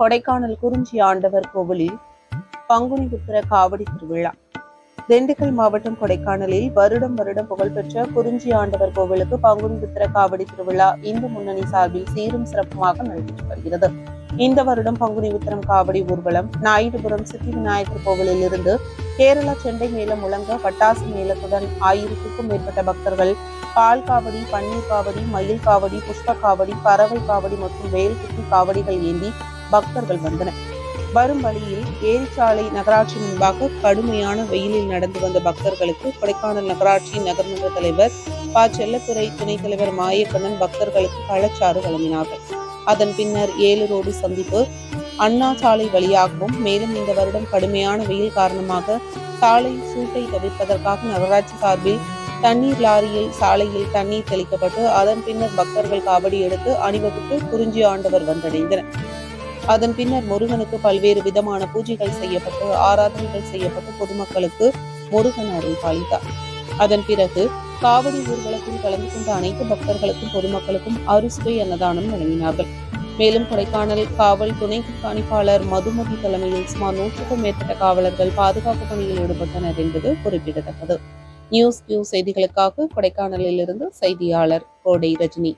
கொடைக்கானல் குறிஞ்சி ஆண்டவர் கோவிலில் பங்குனி உத்திர காவடி திருவிழா. திண்டுக்கல் மாவட்டம் கொடைக்கானலில் வருடம் வருடம் புகழ்பெற்ற குறிஞ்சி ஆண்டவர் கோவிலுக்கு பங்குனி உத்திர காவடி திருவிழா இந்து முன்னணி சார்பில் சீரும் சிறப்புமாக நடைபெற்று வருகிறது. இந்த வருடம் பங்குனி உத்திரம் காவடி ஊர்வலம் நாயுடுபுரம் சித்தி விநாயகர் கோவிலில் இருந்து கேரளா செண்டை மேளம் முழங்க பட்டாசு மேளத்துடன் ஆயிரத்துக்கும் மேற்பட்ட பக்தர்கள் பால் காவடி பன்னீர் காவடி மயில் காவடி புஷ்ப காவடி பறவை காவடி மற்றும் வேல் குத்தி காவடிகள் ஏந்தி பக்தர்கள் வந்தனர். வரும் வழியில் ஏரிச்சாலை நகராட்சி முன்பாக கடுமையான வெயிலில் நடந்து வந்த பக்தர்களுக்கு கொடைக்கானல் நகராட்சி நகர்மன்ற தலைவர் ப. செல்லத்துறை துணைத் தலைவர் மாயக்கண்ணன் பக்தர்களுக்கு பழச்சாறு வழங்கினார்கள். அதன் பின்னர் ஏழு ரோடு சந்திப்பு அண்ணா சாலை வழியாகவும் மேலும் இந்த வருடம் கடுமையான வெயில் காரணமாக சாலை சூட்டை தவிர்ப்பதற்காக நகராட்சி சார்பில் தண்ணீர் லாரியில் சாலையில் தண்ணீர் தெளிக்கப்பட்டு அதன் பின்னர் பக்தர்கள் காவடி எடுத்து அணிவகுத்து குறிஞ்சி ஆண்டவர் வந்தடைந்தனர். அதன் பின்னர் முருகனுக்கு பல்வேறு விதமான பூஜைகள் செய்யப்பட்டு ஆராதனைகள் செய்யப்பட்டு பொதுமக்களுக்கு முருகன் அருள் பாலித்தார். அதன் பிறகு காவடி ஊர்வலத்தில் கலந்து கொண்ட அனைத்து பக்தர்களுக்கும் பொதுமக்களுக்கும் அறுசுவை அன்னதானம் வழங்கினார்கள். மேலும் கொடைக்கானல் காவல் துணை கண்காணிப்பாளர் மதுமதி தலைமையில் சுமார் நூற்றுக்கும் மேற்பட்ட காவலர்கள் பாதுகாப்பு பணியில் ஈடுபட்டனர் என்பது குறிப்பிடத்தக்கது. நியூஸ் கியூ செய்திகளுக்காக கொடைக்கானலில் இருந்து செய்தியாளர் கோடை ரஜினி.